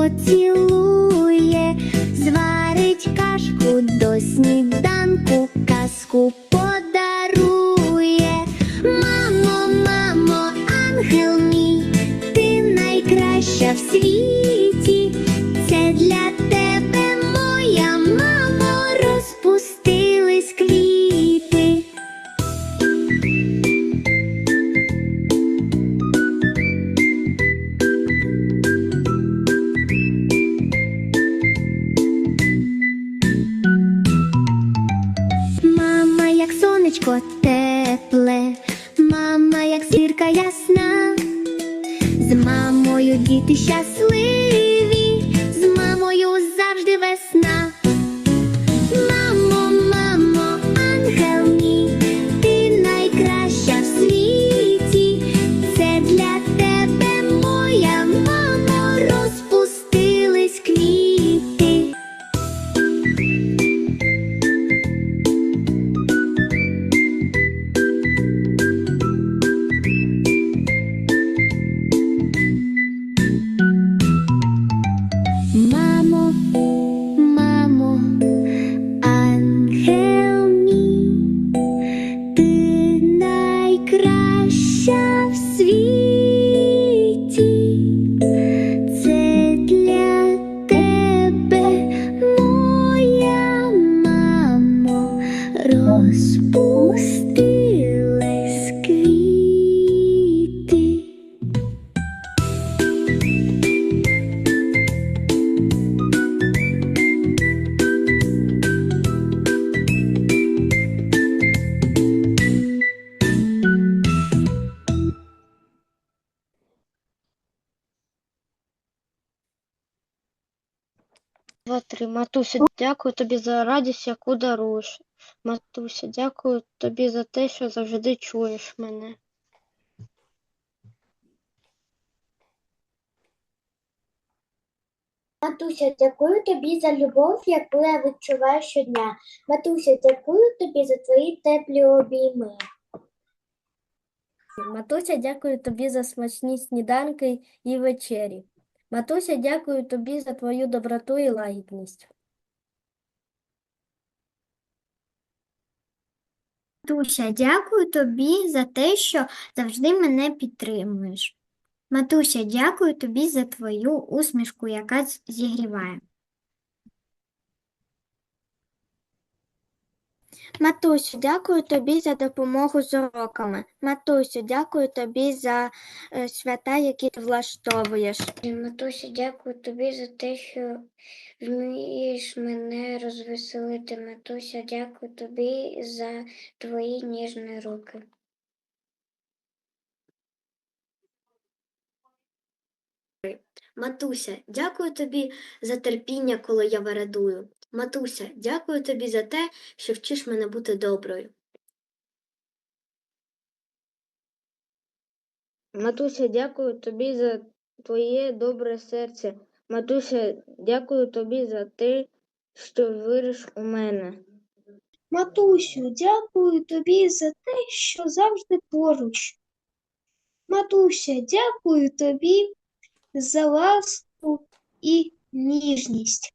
поцілує, зварить кашку до сніданку, казку подарує. Мамо, мамо, ангел мій, ти найкраща в світі. Як тепле, мама, як зірка ясна, з мамою діти щасливі, Два, три. Матуся, дякую тобі за радість, яку даруєш. Матуся, дякую тобі за те, що завжди чуєш мене. Матуся, дякую тобі за любов, яку я відчуваю щодня. Матуся, дякую тобі за твої теплі обійми. Матуся, дякую тобі за смачні сніданки і вечері. Матуся, дякую тобі за твою доброту і лагідність. Матуся, дякую тобі за те, що завжди мене підтримуєш. Матуся, дякую тобі за твою усмішку, яка зігріває. Матусю, дякую тобі за допомогу з уроками. Матусю, дякую тобі за е, свята, які ти влаштовуєш. Матуся, дякую тобі за те, що вмієш мене розвеселити. Матуся, дякую тобі за твої ніжні руки. Матуся, дякую тобі за терпіння, коли я вередую. Матуся, дякую тобі за те, що вчиш мене бути доброю. Матуся, дякую тобі за твоє добре серце. Матуся, дякую тобі за те, що віриш у мене. Матусю, дякую тобі за те, що завжди поруч. Матуся, дякую тобі за ласку і ніжність.